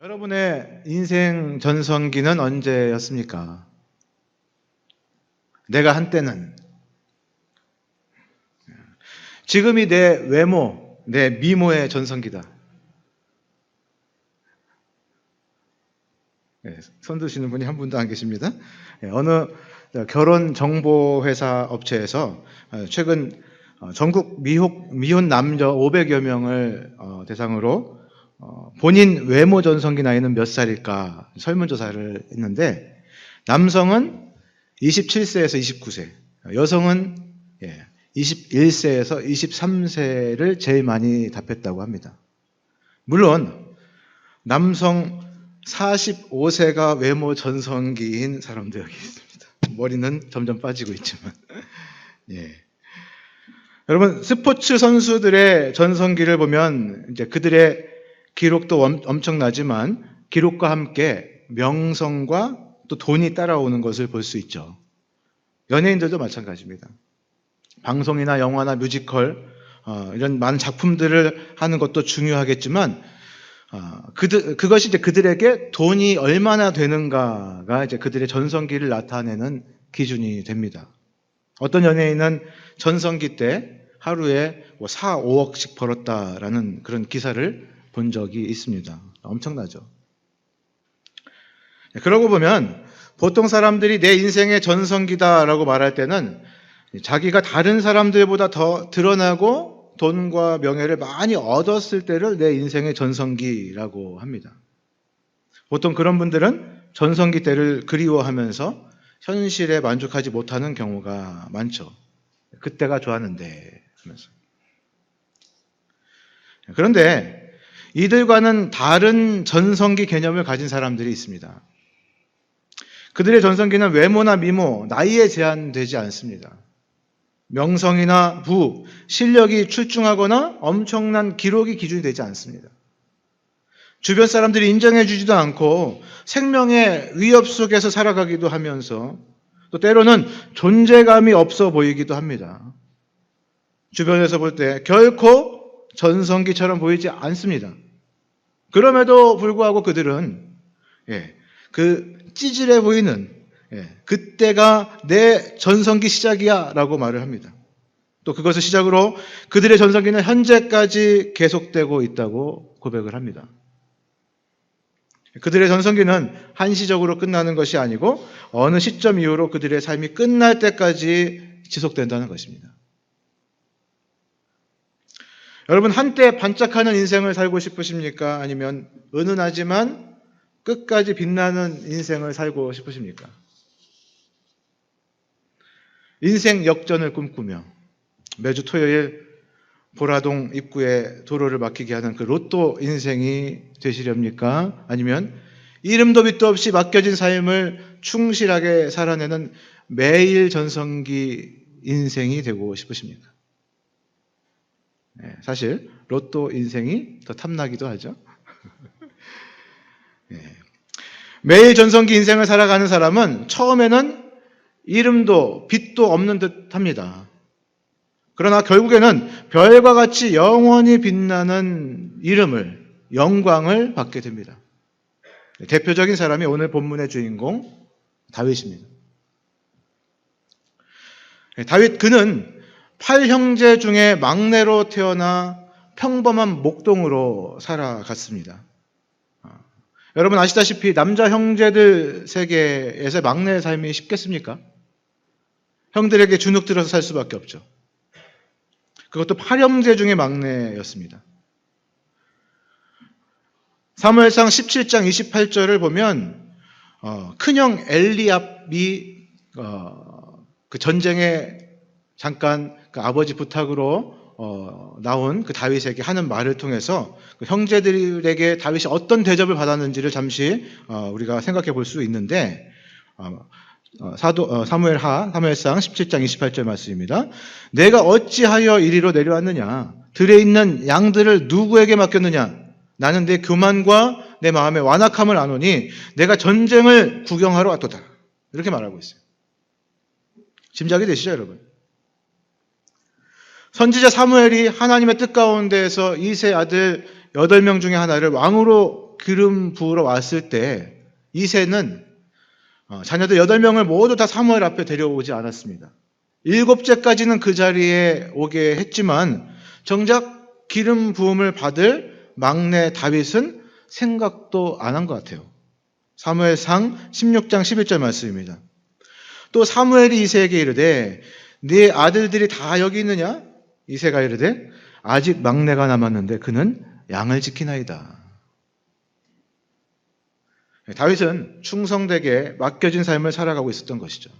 여러분의 인생 전성기는 언제였습니까? 내가 한때는 지금이 내 외모, 내 미모의 전성기다. 네, 손 드시는 분이 한 분도 안 계십니다. 네, 어느 결혼 정보 회사 업체에서 어, 최근 어, 전국 미혼, 미혼 남녀 500여 명을 어, 대상으로 어, 본인 외모 전성기 나이는 몇 살일까 설문조사를 했는데 남성은 27세에서 29세, 여성은 예, 21세에서 23세를 제일 많이 답했다고 합니다. 물론 남성 45세가 외모 전성기인 사람도 여기 있습니다. 머리는 점점 빠지고 있지만. 예. 여러분, 스포츠 선수들의 전성기를 보면 이제 그들의 기록도 엄, 엄청나지만 기록과 함께 명성과 또 돈이 따라오는 것을 볼 수 있죠. 연예인들도 마찬가지입니다. 방송이나 영화나 뮤지컬, 어, 이런 많은 작품들을 하는 것도 중요하겠지만 아, 그들, 그것이 이제 그들에게 돈이 얼마나 되는가가 이제 그들의 전성기를 나타내는 기준이 됩니다. 어떤 연예인은 전성기 때 하루에 뭐 4, 5억씩 벌었다라는 그런 기사를 본 적이 있습니다. 엄청나죠. 네, 그러고 보면 보통 사람들이 내 인생의 전성기다라고 말할 때는 자기가 다른 사람들보다 더 드러나고 돈과 명예를 많이 얻었을 때를 내 인생의 전성기라고 합니다. 보통 그런 분들은 전성기 때를 그리워하면서 현실에 만족하지 못하는 경우가 많죠. 그때가 좋았는데 하면서. 그런데 이들과는 다른 전성기 개념을 가진 사람들이 있습니다. 그들의 전성기는 외모나 미모, 나이에 제한되지 않습니다. 명성이나 부, 실력이 출중하거나 엄청난 기록이 기준이 되지 않습니다. 주변 사람들이 인정해 주지도 않고 생명의 위협 속에서 살아가기도 하면서 또 때로는 존재감이 없어 보이기도 합니다. 주변에서 볼 때 결코 전성기처럼 보이지 않습니다. 그럼에도 불구하고 그들은 예, 그 찌질해 보이는 예, 그때가 내 전성기 시작이야 라고 말을 합니다. 또 그것을 시작으로 그들의 전성기는 현재까지 계속되고 있다고 고백을 합니다. 그들의 전성기는 한시적으로 끝나는 것이 아니고 어느 시점 이후로 그들의 삶이 끝날 때까지 지속된다는 것입니다. 여러분, 한때 반짝하는 인생을 살고 싶으십니까? 아니면 은은하지만 끝까지 빛나는 인생을 살고 싶으십니까? 인생 역전을 꿈꾸며 매주 토요일 보라동 입구에 도로를 막히게 하는 그 로또 인생이 되시렵니까? 아니면 이름도 빛도 없이 맡겨진 삶을 충실하게 살아내는 매일 전성기 인생이 되고 싶으십니까? 네, 사실 로또 인생이 더 탐나기도 하죠. 네. 매일 전성기 인생을 살아가는 사람은 처음에는 이름도 빛도 없는 듯 합니다. 그러나 결국에는 별과 같이 영원히 빛나는 이름을, 영광을 받게 됩니다. 대표적인 사람이 오늘 본문의 주인공, 다윗입니다. 다윗 그는 팔 형제 중에 막내로 태어나 평범한 목동으로 살아갔습니다. 여러분 아시다시피 남자 형제들 세계에서 막내의 삶이 쉽겠습니까? 형들에게 주눅 들어서 살 수밖에 없죠. 그것도 팔형제 중에 막내였습니다. 사무엘상 17장 28절을 보면 어, 큰형 엘리압이 어, 그 전쟁에 잠깐 그 아버지 부탁으로 어, 나온 그 다윗에게 하는 말을 통해서 그 형제들에게 다윗이 어떤 대접을 받았는지를 잠시 어, 우리가 생각해 볼 수 있는데 어, 어, 사도 어, 사무엘하 사무엘상 17장 28절 말씀입니다. 내가 어찌하여 이리로 내려왔느냐? 들에 있는 양들을 누구에게 맡겼느냐? 나는 내 교만과 내 마음의 완악함을 아노니 내가 전쟁을 구경하러 왔도다. 이렇게 말하고 있어요. 짐작이 되시죠, 여러분? 선지자 사무엘이 하나님의 뜻 가운데에서 이세 아들 8명 중에 하나를 왕으로 기름 부으러 왔을 때 이세는 어, 자녀들 8명을 모두 다 사무엘 앞에 데려오지 않았습니다. 일곱째까지는 그 자리에 오게 했지만 정작 기름 부음을 받을 막내 다윗은 생각도 안 한 것 같아요. 사무엘상 16장 11절 말씀입니다. 또 사무엘이 이세에게 이르되 네 아들들이 다 여기 있느냐? 이세가 이르되 아직 막내가 남았는데 그는 양을 지키나이다. 다윗은 충성되게 맡겨진 삶을 살아가고 있었던 것이죠.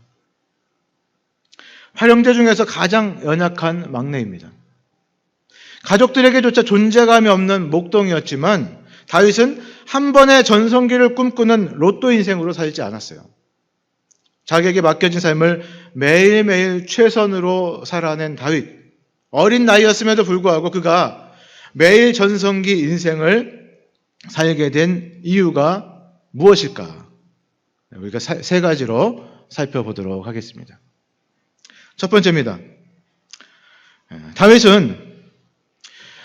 활용제 중에서 가장 연약한 막내입니다. 가족들에게조차 존재감이 없는 목동이었지만 다윗은 한 번의 전성기를 꿈꾸는 로또 인생으로 살지 않았어요. 자기에게 맡겨진 삶을 매일매일 최선으로 살아낸 다윗. 어린 나이였음에도 불구하고 그가 매일 전성기 인생을 살게 된 이유가 무엇일까? 우리가 세 가지로 살펴보도록 하겠습니다. 첫 번째입니다. 다윗은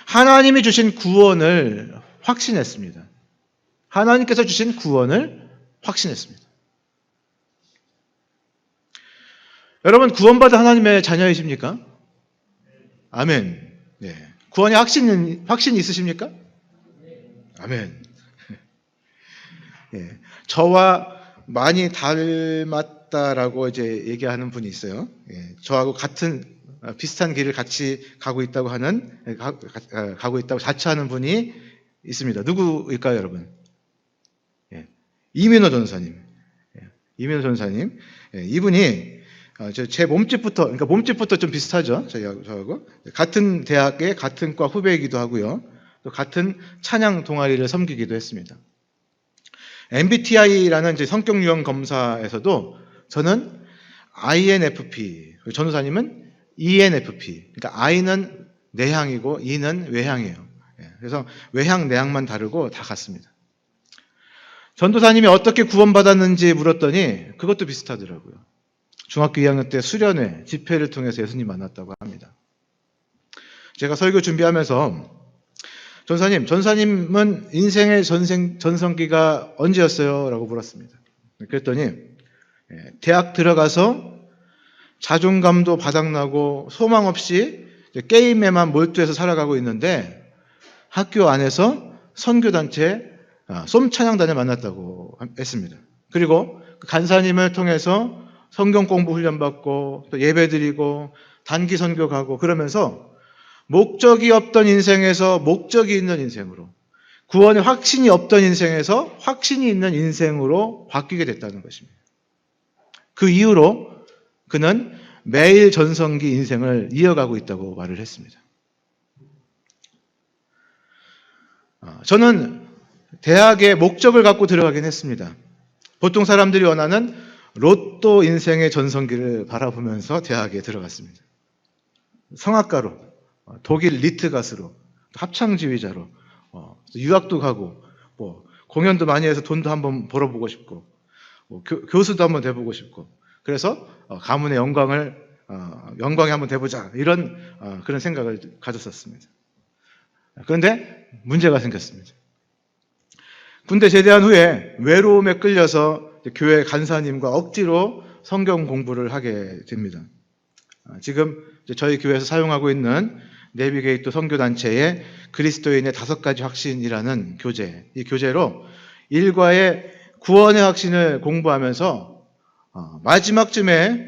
하나님이 주신 구원을 확신했습니다. 하나님께서 주신 구원을 확신했습니다. 여러분 구원받은 하나님의 자녀이십니까? 아멘. 네. 구원의 확신 확신 있으십니까? 아멘. 예. 저와 많이 닮았다라고 이제 얘기하는 분이 있어요. 예. 저하고 같은 어, 비슷한 길을 같이 가고 있다고 하는 가, 가, 가 고 있다고 자처하는 분이 있습니다. 누구일까요, 여러분? 예. 이민호 전사님. 예. 이민호 전사님. 예. 이분이 어, 제 몸집부터, 그러니까 몸집부터 좀 비슷하죠. 저하고, 저하고. 같은 대학의 같은 과 후배이기도 하고요. 또 같은 찬양 동아리를 섬기기도 했습니다. MBTI라는 이제 성격 유형 검사에서도 저는 INFP, 전도사님은 ENFP. 그러니까 I는 내향이고 E는 외향이에요. 예, 그래서 외향, 내향만 다르고 다 같습니다. 전도사님이 어떻게 구원받았는지 물었더니 그것도 비슷하더라고요. 중학교 2학년 때 수련회, 집회를 통해서 예수님 만났다고 합니다. 제가 설교 준비하면서 전사님, 전사님은 인생의 전생, 전성기가 언제였어요? 라고 물었습니다. 그랬더니, 예, 대학 들어가서 자존감도 바닥나고 소망 없이 게임에만 몰두해서 살아가고 있는데 학교 안에서 선교단체, 아, 쏨찬양단을 만났다고 했습니다. 그리고 그 간사님을 통해서 성경 공부 훈련 받고 또 예배 드리고 단기 선교 가고 그러면서 목적이 없던 인생에서 목적이 있는 인생으로 구원의 확신이 없던 인생에서 확신이 있는 인생으로 바뀌게 됐다는 것입니다. 그 이후로 그는 매일 전성기 인생을 이어가고 있다고 말을 했습니다. 어, 저는 대학에 목적을 갖고 들어가긴 했습니다. 보통 사람들이 원하는 로또 인생의 전성기를 바라보면서 대학에 들어갔습니다. 성악가로, 어, 독일 리트 가수로, 합창 지휘자로, 어, 유학도 가고, 뭐 공연도 많이 해서 돈도 한번 벌어보고 싶고, 뭐 교, 수도 한번 돼보고 싶고, 그래서 어, 가문의 영광을 영광에 한번 돼보자 이런 그런 생각을 가졌었습니다. 그런데 문제가 생겼습니다. 군대 제대한 후에 외로움에 끌려서 교회 간사님과 억지로 성경 공부를 하게 됩니다. 지금 저희 교회에서 사용하고 있는 네비게이트 선교단체의 그리스도인의 다섯 가지 확신이라는 교재, 이 교재로 일과의 구원의 확신을 공부하면서 어, 마지막쯤에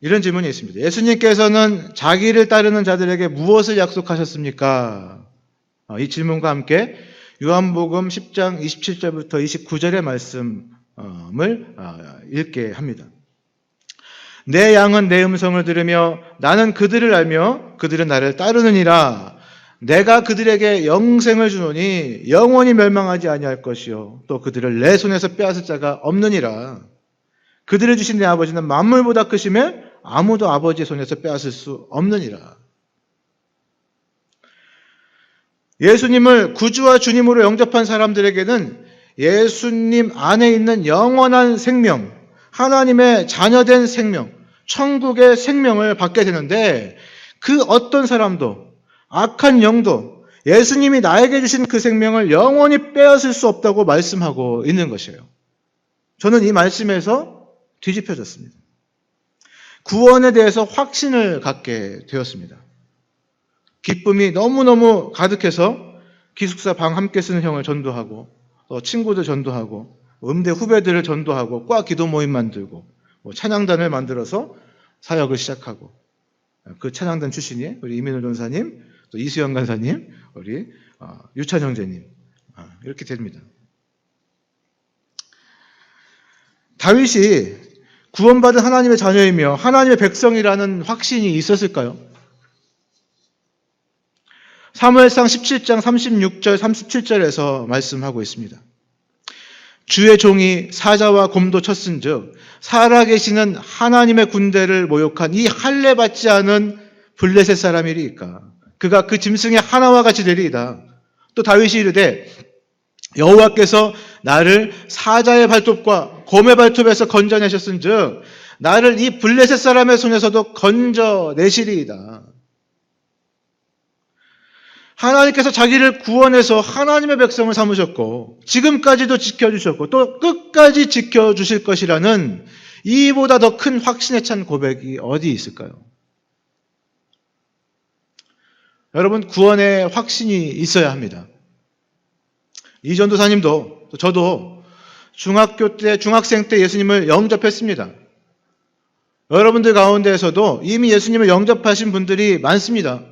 이런 질문이 있습니다. 예수님께서는 자기를 따르는 자들에게 무엇을 약속하셨습니까? 어, 이 질문과 함께 요한복음 10장 27절부터 29절의 말씀 을 어, 읽게 합니다. 내 양은 내 음성을 들으며 나는 그들을 알며 그들은 나를 따르느니라. 내가 그들에게 영생을 주노니 영원히 멸망하지 아니할 것이요 또 그들을 내 손에서 빼앗을 자가 없느니라. 그들을 주신 내 아버지는 만물보다 크심에 아무도 아버지의 손에서 빼앗을 수 없느니라. 예수님을 구주와 주님으로 영접한 사람들에게는 예수님 안에 있는 영원한 생명, 하나님의 자녀된 생명, 천국의 생명을 받게 되는데 그 어떤 사람도 악한 영도 예수님이 나에게 주신 그 생명을 영원히 빼앗을 수 없다고 말씀하고 있는 것이에요. 저는 이 말씀에서 뒤집혀졌습니다. 구원에 대해서 확신을 갖게 되었습니다. 기쁨이 너무너무 가득해서 기숙사 방 함께 쓰는 형을 전도하고 또 친구들 전도하고 음대 후배들을 전도하고 과 기도 모임 만들고 뭐 찬양단을 만들어서 사역을 시작하고 그 찬양단 출신이 우리 이민호 전사님 또 이수영 간사님 우리 어, 유찬 형제님 아, 이렇게 됩니다. 다윗이 구원받은 하나님의 자녀이며 하나님의 백성이라는 확신이 있었을까요? 사무엘상 17장 36절 37절에서 말씀하고 있습니다. 주의 종이 사자와 곰도 쳤은즉 살아계시는 하나님의 군대를 모욕한 이 할례 받지 않은 블레셋 사람이리까 그가 그 짐승의 하나와 같이 되리이다. 또 다윗이 이르되 여호와께서 나를 사자의 발톱과 곰의 발톱에서 건져내셨은즉 나를 이 블레셋 사람의 손에서도 건져내시리이다. 하나님께서 자기를 구원해서 하나님의 백성을 삼으셨고 지금까지도 지켜주셨고 또 끝까지 지켜주실 것이라는 이보다 더 큰 확신에 찬 고백이 어디 있을까요? 여러분 구원의 확신이 있어야 합니다. 이 전도사님도 또 저도 중학교 때 중학생 때 예수님을 영접했습니다. 여러분들 가운데에서도 이미 예수님을 영접하신 분들이 많습니다.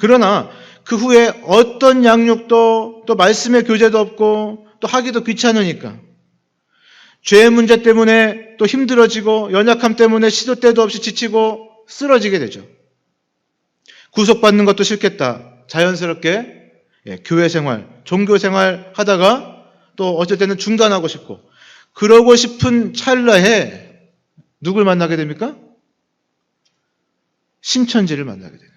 그러나 그 후에 어떤 양육도 또 말씀의 교제도 없고 또 하기도 귀찮으니까 죄의 문제 때문에 또 힘들어지고 연약함 때문에 시도 때도 없이 지치고 쓰러지게 되죠. 구속받는 것도 싫겠다. 자연스럽게 예, 교회 생활, 종교 생활 하다가 또 어쩔 때는 중단하고 싶고 그러고 싶은 찰나에 누굴 만나게 됩니까? 신천지를 만나게 돼요.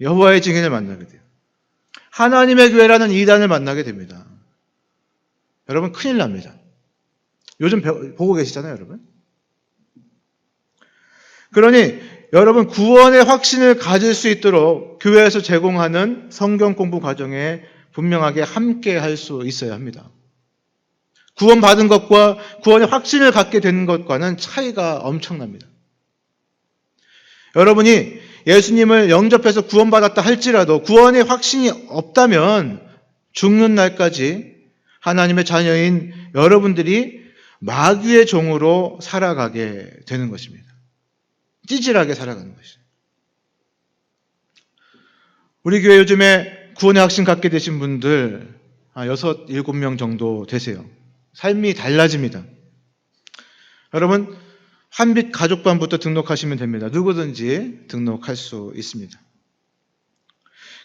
여호와의 증인을 만나게 돼요. 하나님의 교회라는 이단을 만나게 됩니다. 여러분 큰일 납니다. 요즘 배- 보고 계시잖아요, 여러분. 그러니 여러분 구원의 확신을 가질 수 있도록 교회에서 제공하는 성경 공부 과정에 분명하게 함께 할 수 있어야 합니다. 구원 받은 것과 구원의 확신을 갖게 되는 것과는 차이가 엄청납니다. 여러분이 예수님을 영접해서 구원받았다 할지라도 구원의 확신이 없다면 죽는 날까지 하나님의 자녀인 여러분들이 마귀의 종으로 살아가게 되는 것입니다. 찌질하게 살아가는 것이죠. 우리 교회 요즘에 구원의 확신 갖게 되신 분들 아, 여섯, 일곱 명 정도 되세요. 삶이 달라집니다. 여러분, 한빛 가족반부터 등록하시면 됩니다. 누구든지 등록할 수 있습니다.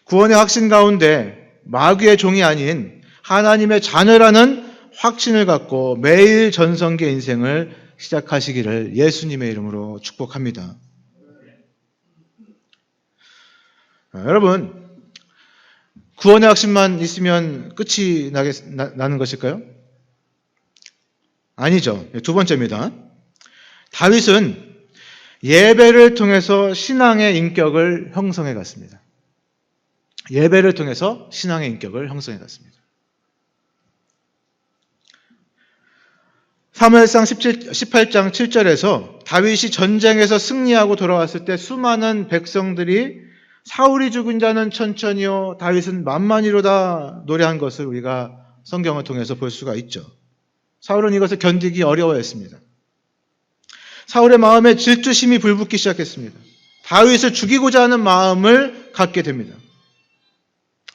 구원의 확신 가운데 마귀의 종이 아닌 하나님의 자녀라는 확신을 갖고 매일 전성기 인생을 시작하시기를 예수님의 이름으로 축복합니다. 아, 여러분, 구원의 확신만 있으면 끝이 나겠, 나, 나는 것일까요? 아니죠. 두 번째입니다. 다윗은 예배를 통해서 신앙의 인격을 형성해 갔습니다. 예배를 통해서 신앙의 인격을 형성해 갔습니다. 사무엘상 17, 18장 7절에서 다윗이 전쟁에서 승리하고 돌아왔을 때 수많은 백성들이 사울이 죽은 자는 천천히요 다윗은 만만히로다 노래한 것을 우리가 성경을 통해서 볼 수가 있죠. 사울은 이것을 견디기 어려워했습니다. 사울의 마음에 질투심이 불붙기 시작했습니다. 다윗을 죽이고자 하는 마음을 갖게 됩니다.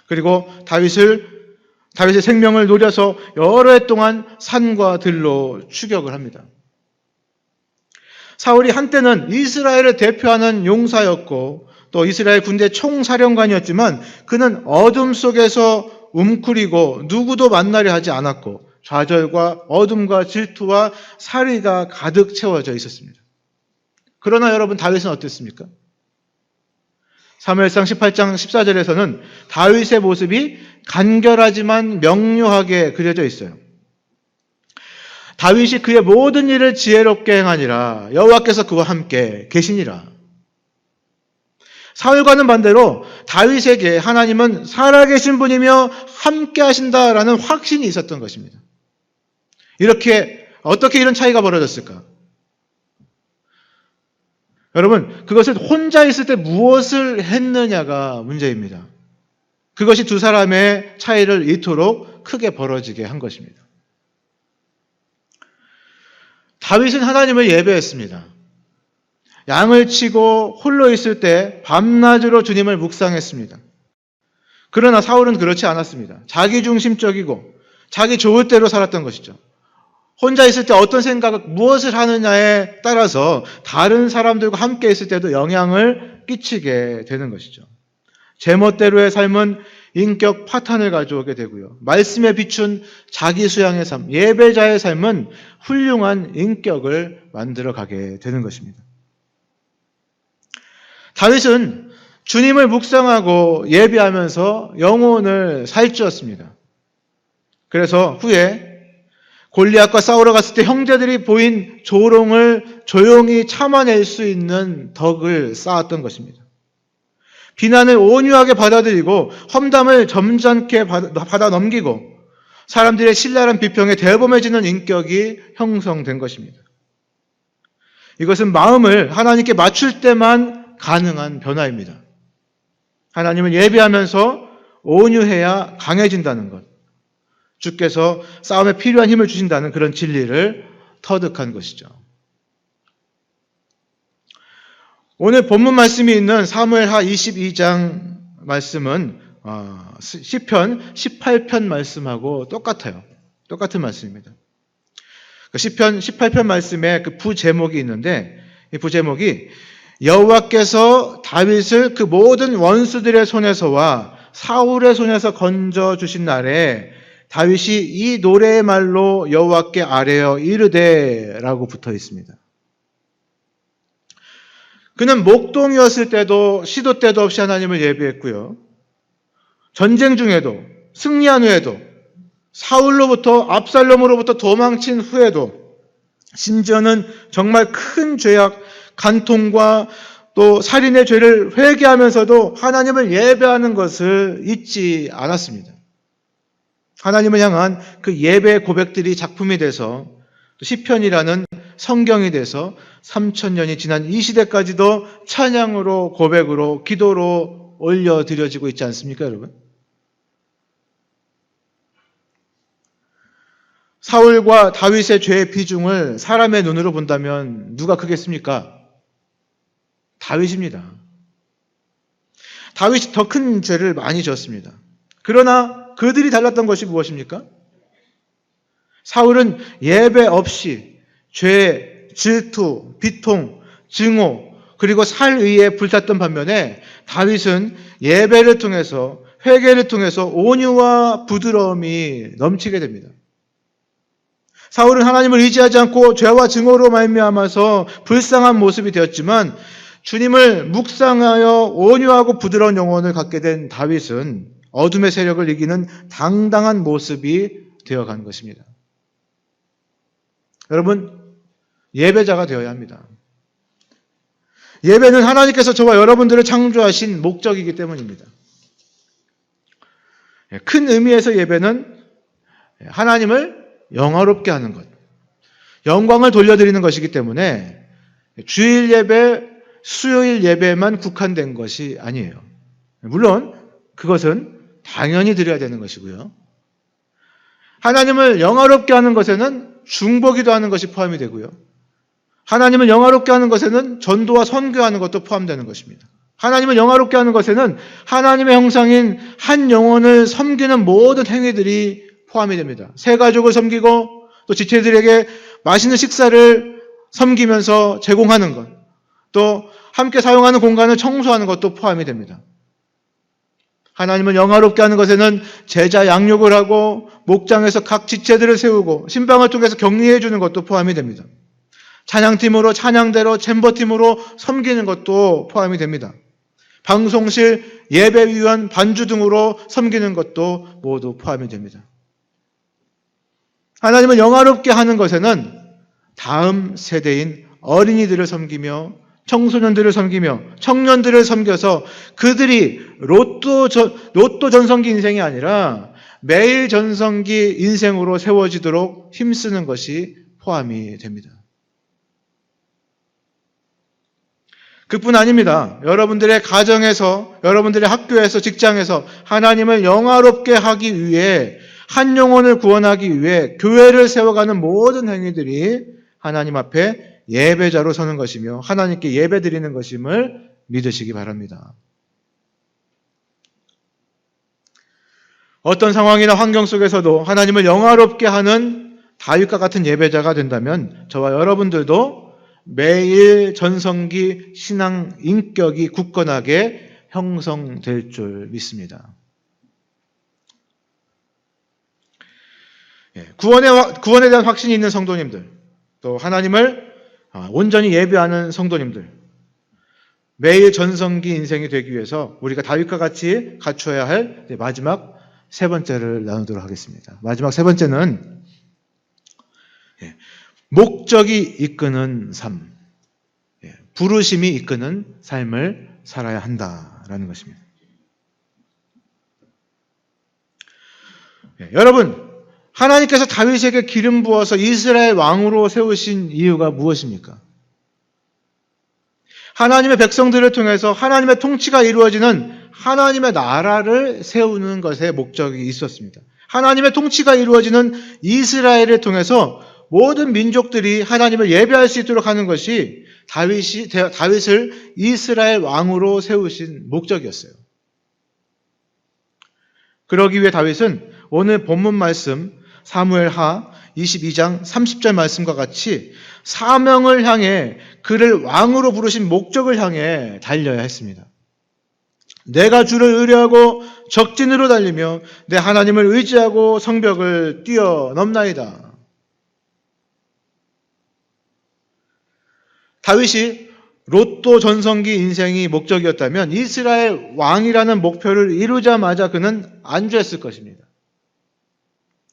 그리고 다윗을 다윗의 생명을 노려서 여러 해 동안 산과 들로 추격을 합니다. 사울이 한때는 이스라엘을 대표하는 용사였고 또 이스라엘 군대 총사령관이었지만 그는 어둠 속에서 움크리고 누구도 만나려 하지 않았고 좌절과 어둠과 질투와 살의가 가득 채워져 있었습니다. 그러나 여러분 다윗은 어땠습니까? 사무엘상 18장 14절에서는 다윗의 모습이 간결하지만 명료하게 그려져 있어요. 다윗이 그의 모든 일을 지혜롭게 행하니라 여호와께서 그와 함께 계시니라. 사울과는 반대로 다윗에게 하나님은 살아계신 분이며 함께 하신다라는 확신이 있었던 것입니다. 이렇게 어떻게 이런 차이가 벌어졌을까? 여러분, 그것을 혼자 있을 때 무엇을 했느냐가 문제입니다. 그것이 두 사람의 차이를 이토록 크게 벌어지게 한 것입니다. 다윗은 하나님을 예배했습니다. 양을 치고 홀로 있을 때 밤낮으로 주님을 묵상했습니다. 그러나 사울은 그렇지 않았습니다. 자기 중심적이고 자기 좋을 대로 살았던 것이죠. 혼자 있을 때 어떤 생각을 무엇을 하느냐에 따라서 다른 사람들과 함께 있을 때도 영향을 끼치게 되는 것이죠. 제멋대로의 삶은 인격 파탄을 가져오게 되고요. 말씀에 비춘 자기 수양의 삶, 예배자의 삶은 훌륭한 인격을 만들어 가게 되는 것입니다. 다윗은 주님을 묵상하고 예배하면서 영혼을 살찌웠습니다. 그래서 후에 골리앗과 싸우러 갔을 때 형제들이 보인 조롱을 조용히 참아낼 수 있는 덕을 쌓았던 것입니다. 비난을 온유하게 받아들이고 험담을 점잖게 받아 넘기고 사람들의 신랄한 비평에 대범해지는 인격이 형성된 것입니다. 이것은 마음을 하나님께 맞출 때만 가능한 변화입니다. 하나님을 예배하면서 온유해야 강해진다는 것. 주께서 싸움에 필요한 힘을 주신다는 그런 진리를 터득한 것이죠. 오늘 본문 말씀이 있는 사무엘하 22장 말씀은 어, 시편 18편 말씀하고 똑같아요. 똑같은 말씀입니다. 그 시편 18편 말씀에 그 부제목이 있는데 이 부제목이 여호와께서 다윗을 그 모든 원수들의 손에서와 사울의 손에서 건져 주신 날에 다윗이 이 노래의 말로 여호와께 아뢰어 이르되라고 붙어 있습니다. 그는 목동이었을 때도 시도 때도 없이 하나님을 예배했고요. 전쟁 중에도 승리한 후에도 사울로부터 압살롬으로부터 도망친 후에도 심지어는 정말 큰 죄악 간통과 또 살인의 죄를 회개하면서도 하나님을 예배하는 것을 잊지 않았습니다. 하나님을 향한 그 예배 고백들이 작품이 돼서 시편이라는 성경이 돼서 3천년이 지난 이 시대까지도 찬양으로 고백으로 기도로 올려드려지고 있지 않습니까, 여러분? 사울과 다윗의 죄의 비중을 사람의 눈으로 본다면 누가 크겠습니까? 다윗입니다. 다윗이 더 큰 죄를 많이 졌습니다. 그러나 그들이 달랐던 것이 무엇입니까? 사울은 예배 없이 죄, 질투, 비통, 증오, 그리고 살 위에 불탔던 반면에 다윗은 예배를 통해서 회개를 통해서 온유와 부드러움이 넘치게 됩니다. 사울은 하나님을 의지하지 않고 죄와 증오로 말미암아서 불쌍한 모습이 되었지만 주님을 묵상하여 온유하고 부드러운 영혼을 갖게 된 다윗은 어둠의 세력을 이기는 당당한 모습이 되어간 것입니다. 여러분, 예배자가 되어야 합니다. 예배는 하나님께서 저와 여러분들을 창조하신 목적이기 때문입니다. 큰 의미에서 예배는 하나님을 영화롭게 하는 것, 영광을 돌려드리는 것이기 때문에 주일 예배, 수요일 예배만 국한된 것이 아니에요. 물론 그것은 당연히 드려야 되는 것이고요. 하나님을 영화롭게 하는 것에는 중보기도 하는 것이 포함이 되고요. 하나님을 영화롭게 하는 것에는 전도와 선교하는 것도 포함되는 것입니다. 하나님을 영화롭게 하는 것에는 하나님의 형상인 한 영혼을 섬기는 모든 행위들이 포함이 됩니다. 새 가족을 섬기고 또 지체들에게 맛있는 식사를 섬기면서 제공하는 것, 또 함께 사용하는 공간을 청소하는 것도 포함이 됩니다. 하나님을 영화롭게 하는 것에는 제자 양육을 하고 목장에서 각 지체들을 세우고 신방을 통해서 격리해 주는 것도 포함이 됩니다. 찬양팀으로 찬양대로 챔버팀으로 섬기는 것도 포함이 됩니다. 방송실, 예배위원, 반주 등으로 섬기는 것도 모두 포함이 됩니다. 하나님을 영화롭게 하는 것에는 다음 세대인 어린이들을 섬기며 청소년들을 섬기며 청년들을 섬겨서 그들이 로또, 전, 로또 전성기 인생이 아니라 매일 전성기 인생으로 세워지도록 힘쓰는 것이 포함이 됩니다. 그뿐 아닙니다. 여러분들의 가정에서, 여러분들의 학교에서, 직장에서 하나님을 영화롭게 하기 위해 한 영혼을 구원하기 위해 교회를 세워가는 모든 행위들이 하나님 앞에 예배자로 서는 것이며 하나님께 예배 드리는 것임을 믿으시기 바랍니다. 어떤 상황이나 환경 속에서도 하나님을 영화롭게 하는 다윗과 같은 예배자가 된다면 저와 여러분들도 매일 전성기 신앙 인격이 굳건하게 형성될 줄 믿습니다. 예, 구원에, 구원에 대한 확신이 있는 성도님들, 또 하나님을 아, 온전히 예배하는 성도님들, 매일 전성기 인생이 되기 위해서 우리가 다윗과 같이 갖춰야 할 마지막 세 번째를 나누도록 하겠습니다. 마지막 세 번째는 예, 목적이 이끄는 삶, 예, 부르심이 이끄는 삶을 살아야 한다라는 것입니다. 예, 여러분, 하나님께서 다윗에게 기름 부어서 이스라엘 왕으로 세우신 이유가 무엇입니까? 하나님의 백성들을 통해서 하나님의 통치가 이루어지는 하나님의 나라를 세우는 것에 목적이 있었습니다. 하나님의 통치가 이루어지는 이스라엘을 통해서 모든 민족들이 하나님을 예배할 수 있도록 하는 것이 다윗이, 다윗을 이스라엘 왕으로 세우신 목적이었어요. 그러기 위해 다윗은 오늘 본문 말씀 사무엘 하 22장 30절 말씀과 같이 사명을 향해 그를 왕으로 부르신 목적을 향해 달려야 했습니다. 내가 주를 의뢰하고 적진으로 달리며 내 하나님을 의지하고 성벽을 뛰어넘나이다. 다윗이 로또 전성기 인생이 목적이었다면 이스라엘 왕이라는 목표를 이루자마자 그는 안주했을 것입니다.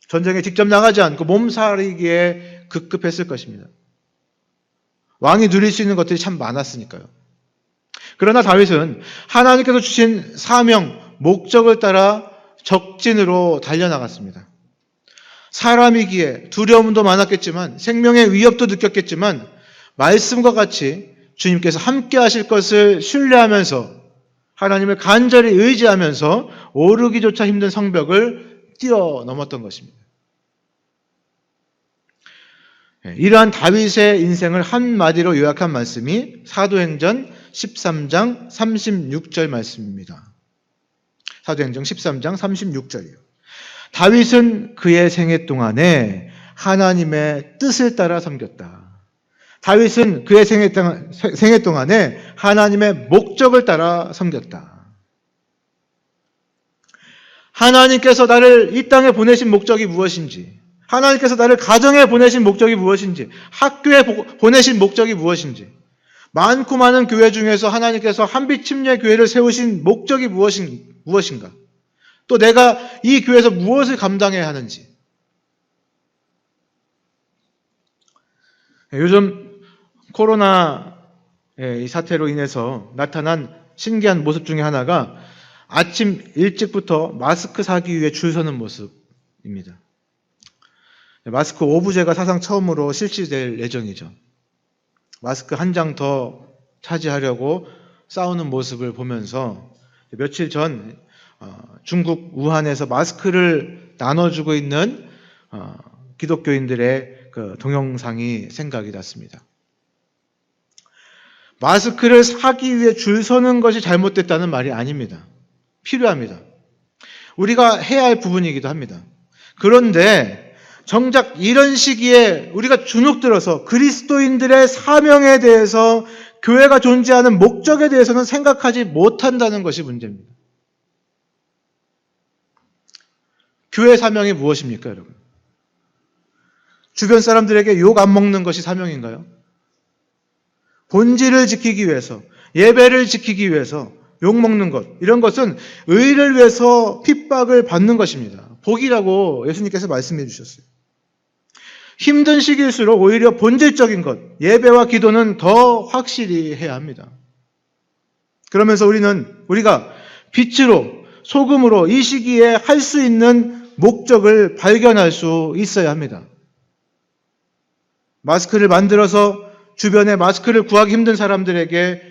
전쟁에 직접 나가지 않고 몸살이기에 급급했을 것입니다. 왕이 누릴 수 있는 것들이 참 많았으니까요. 그러나 다윗은 하나님께서 주신 사명, 목적을 따라 적진으로 달려나갔습니다. 사람이기에 두려움도 많았겠지만 생명의 위협도 느꼈겠지만 말씀과 같이 주님께서 함께 하실 것을 신뢰하면서 하나님을 간절히 의지하면서 오르기조차 힘든 성벽을 뛰어 넘었던 것입니다. 예, 이러한 다윗의 인생을 한마디로 요약한 말씀이 사도행전 13장 36절 말씀입니다. 사도행전 13장 36절이요. 다윗은 그의 생애 동안에 하나님의 뜻을 따라 섬겼다. 다윗은 그의 생애 동안에 하나님의 목적을 따라 섬겼다. 하나님께서 나를 이 땅에 보내신 목적이 무엇인지, 하나님께서 나를 가정에 보내신 목적이 무엇인지, 학교에 보 내신 목적이 무엇인지, 많고 많은 교회 중에서 하나님께서 한빛 침례 교회를 세우신 목적이 무엇인, 무엇인가? 또 내가 이 교회에서 무엇을 감당해야 하는지. 요즘 코로나 이 사태로 인해서 나타난 신기한 모습 중에 하나가 아침 일찍부터 마스크 사기 위해 줄 서는 모습입니다. 마스크 오브제가 사상 처음으로 실시될 예정이죠. 마스크 한 장 더 차지하려고 싸우는 모습을 보면서 며칠 전 어, 중국 우한에서 마스크를 나눠주고 있는 어, 기독교인들의 그 동영상이 생각이 났습니다. 마스크를 사기 위해 줄 서는 것이 잘못됐다는 말이 아닙니다. 필요합니다. 우리가 해야 할 부분이기도 합니다. 그런데 정작 이런 시기에 우리가 주눅 들어서 그리스도인들의 사명에 대해서 교회가 존재하는 목적에 대해서는 생각하지 못한다는 것이 문제입니다. 교회 사명이 무엇입니까, 여러분? 주변 사람들에게 욕 안 먹는 것이 사명인가요? 본질을 지키기 위해서, 예배를 지키기 위해서 욕 먹는 것, 이런 것은 의를 위해서 핍박을 받는 것입니다. 복이라고 예수님께서 말씀해 주셨어요. 힘든 시기일수록 오히려 본질적인 것, 예배와 기도는 더 확실히 해야 합니다. 그러면서 우리는 우리가 빛으로 소금으로 이 시기에 할 수 있는 목적을 발견할 수 있어야 합니다. 마스크를 만들어서 주변에 마스크를 구하기 힘든 사람들에게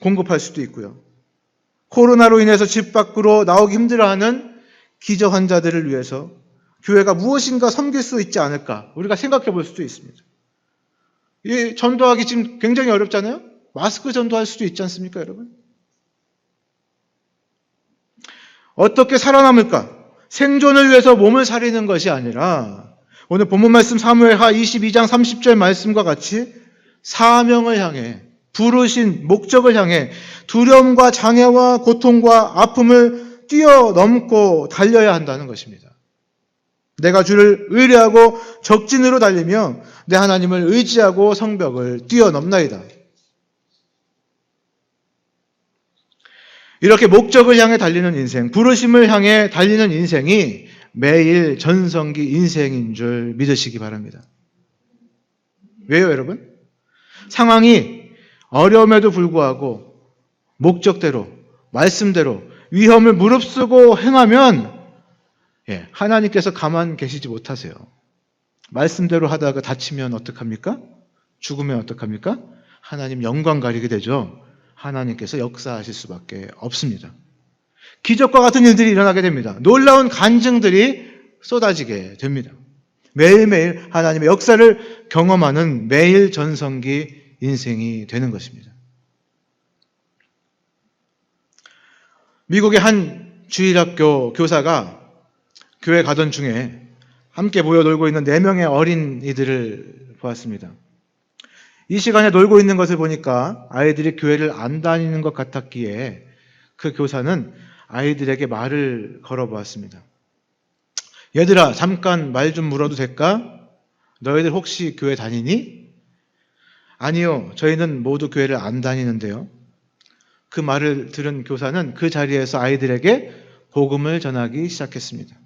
공급할 수도 있고요. 코로나로 인해서 집 밖으로 나오기 힘들어하는 기저 환자들을 위해서 교회가 무엇인가 섬길 수 있지 않을까 우리가 생각해 볼 수도 있습니다. 이 전도하기 지금 굉장히 어렵잖아요. 마스크 전도할 수도 있지 않습니까, 여러분? 어떻게 살아남을까? 생존을 위해서 몸을 사리는 것이 아니라 오늘 본문 말씀 사무엘하 22장 30절 말씀과 같이 사명을 향해 부르신 목적을 향해 두려움과 장애와 고통과 아픔을 뛰어넘고 달려야 한다는 것입니다. 내가 주를 의뢰하고 적진으로 달리며 내 하나님을 의지하고 성벽을 뛰어넘나이다. 이렇게 목적을 향해 달리는 인생, 부르심을 향해 달리는 인생이 매일 전성기 인생인 줄 믿으시기 바랍니다. 왜요, 여러분? 상황이 어려움에도 불구하고 목적대로, 말씀대로 위험을 무릅쓰고 행하면 예, 하나님께서 가만 계시지 못하세요. 말씀대로 하다가 다치면 어떡합니까? 죽으면 어떡합니까? 하나님 영광 가리게 되죠. 하나님께서 역사하실 수밖에 없습니다. 기적과 같은 일들이 일어나게 됩니다. 놀라운 간증들이 쏟아지게 됩니다. 매일매일 하나님의 역사를 경험하는 매일 전성기 인생이 되는 것입니다. 미국의 한 주일학교 교사가 교회 가던 중에 함께 모여 놀고 있는 네 명의 어린이들을 보았습니다. 이 시간에 놀고 있는 것을 보니까 아이들이 교회를 안 다니는 것 같았기에 그 교사는 아이들에게 말을 걸어보았습니다. 얘들아, 잠깐 말 좀 물어도 될까? 너희들 혹시 교회 다니니? 아니요, 저희는 모두 교회를 안 다니는데요. 그 말을 들은 교사는 그 자리에서 아이들에게 복음을 전하기 시작했습니다.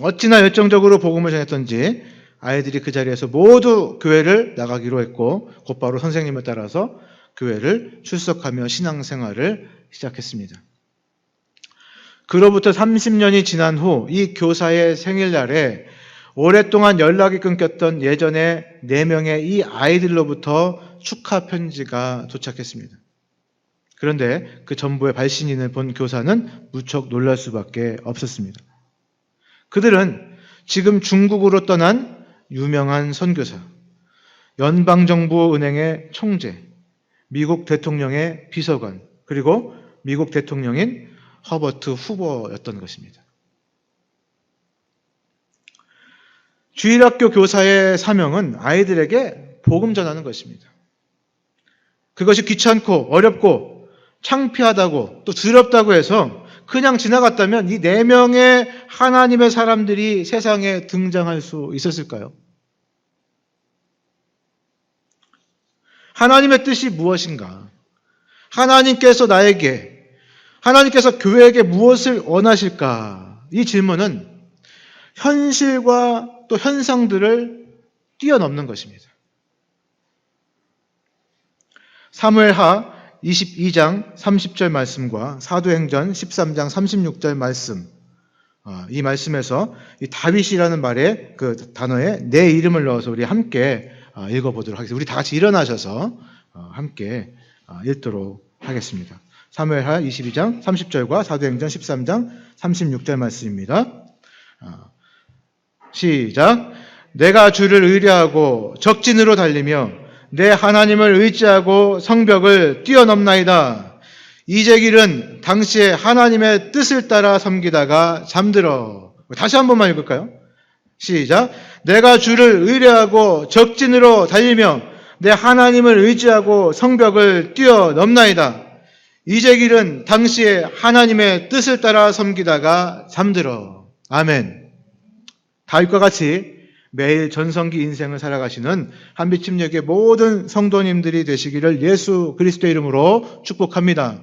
어찌나 열정적으로 복음을 전했던지 아이들이 그 자리에서 모두 교회를 나가기로 했고 곧바로 선생님을 따라서 교회를 출석하며 신앙생활을 시작했습니다. 그로부터 30년이 지난 후 이 교사의 생일날에 오랫동안 연락이 끊겼던 예전에 4명의 이 아이들로부터 축하 편지가 도착했습니다. 그런데 그 전부의 발신인을 본 교사는 무척 놀랄 수밖에 없었습니다. 그들은 지금 중국으로 떠난 유명한 선교사, 연방정부은행의 총재, 미국 대통령의 비서관, 그리고 미국 대통령인 허버트 후보였던 것입니다. 주일학교 교사의 사명은 아이들에게 복음 전하는 것입니다. 그것이 귀찮고 어렵고 창피하다고 또 두렵다고 해서 그냥 지나갔다면 이 네 명의 하나님의 사람들이 세상에 등장할 수 있었을까요? 하나님의 뜻이 무엇인가? 하나님께서 나에게, 하나님께서 교회에게 무엇을 원하실까? 이 질문은 현실과 또 현상들을 뛰어넘는 것입니다. 사무엘하 22장 30절 말씀과 사도행전 13장 36절 말씀 아, 이 말씀에서 이 다윗이라는 말에 그 단어에 내 이름을 넣어서 우리 함께 아, 읽어보도록 하겠습니다. 우리 다 같이 일어나셔서 어, 함께 아, 읽도록 하겠습니다. 사무엘하 22장 30절과 사도행전 13장 36절 말씀입니다. 시작. 내가 주를 의뢰하고 적진으로 달리며 내 하나님을 의지하고 성벽을 뛰어넘나이다. 이제길은 당시에 하나님의 뜻을 따라 섬기다가 잠들어. 다시 한 번만 읽을까요? 시작. 내가 주를 의뢰하고 적진으로 달리며 내 하나님을 의지하고 성벽을 뛰어넘나이다. 이제길은 당시에 하나님의 뜻을 따라 섬기다가 잠들어. 아멘. 다윗과 같이 매일 전성기 인생을 살아가시는 한비침역의 모든 성도님들이 되시기를 예수 그리스도 이름으로 축복합니다.